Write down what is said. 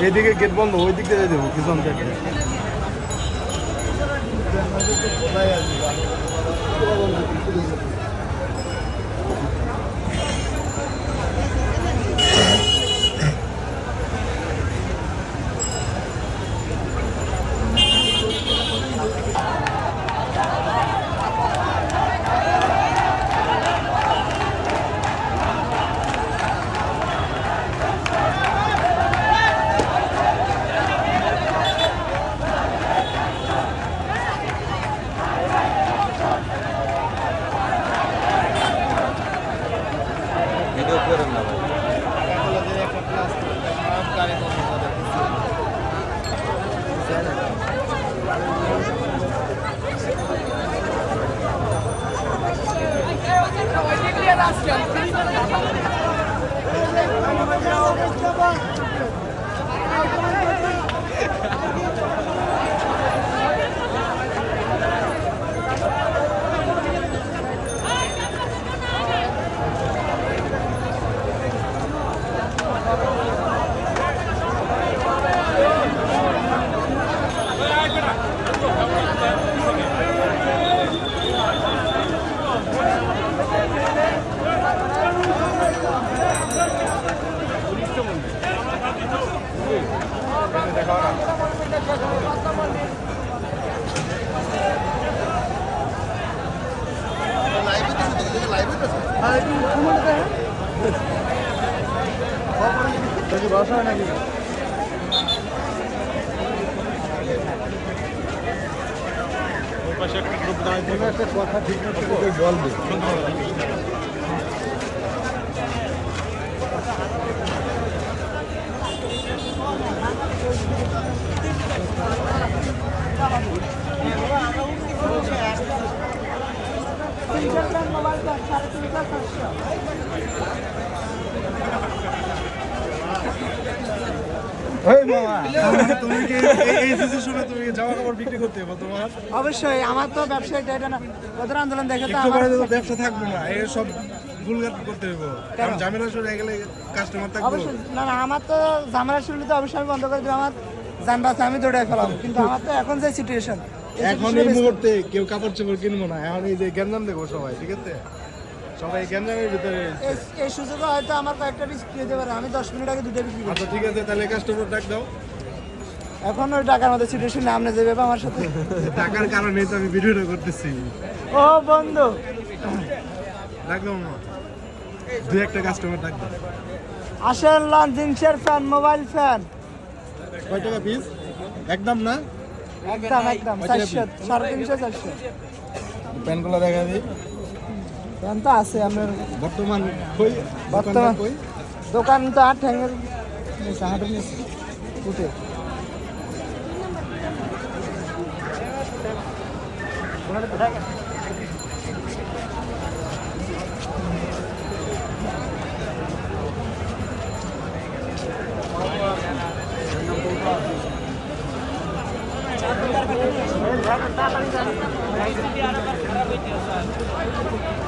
এইদিকে গেট বন্ধ ওই দিক দিয়ে দেবো কিছু আমি দেখতে যন্ত্র হয় নাকি কথা ঠিক মতো বলবে। তুমি কি এই- এই সিচুয়েশনে তুমি জামা কাপড় বিক্রি করতে হবে তোমার অবশ্যই আমার তো ব্যবসায়িক এটা না। ওদের আন্দোলন দেখে তো আমার ব্যবসা থাকবে না এই সব ভুলগাট করতে হবে কারণ ঝামেলা শুরু হয়ে গেলে কাস্টমার থাকবে। না না আমার তো ঝামেলা শুরু তো অবশ্যই আমি বন্ধ করে দেবো আমার যান বাসে আমি দৌড়াই ফেলাম কিন্তু আমার তো এখন যে সিচুয়েশন এখন এই মুহূর্তে কেউ কাপড় চোপড় কিনবো না এখন এই যে গ্যাঞ্জাম দেখব সবাই ঠিক আছে? সবাই গ্যাঞ্জামের ভিতরে এই সুযোগে হয়তো আমার কয়েকটা পিস কিনতে পারে। আমি দশ মিনিট আগে দুটো বিক্রি করি আচ্ছা ঠিক আছে তাহলে কাস্টমার ডাক দাও। এখন ওই টাকার মধ্যে সিচুয়েশন আপনি যাবে আমার সাথে। টাকার কারণে তো আমি ভিডিওটা করতেছি। ও বন্ধু। ডাক দাও না দুই একটা কাস্টমার ডাক দাও। আসেন লন জিন্সের ফ্যান মোবাইল ফ্যান কয় টাকা পিস একদম না? একদম একদম চারশো সাড়ে তিনশো চারশো। প্যানগুলো দেখা দিই। দোকান তো আছে আপনার বর্তমান কই? বর্তমান কই? দোকান তো আট ঠ্যাঙের হাটের নিচে উঠে। তাড়াতাড়ি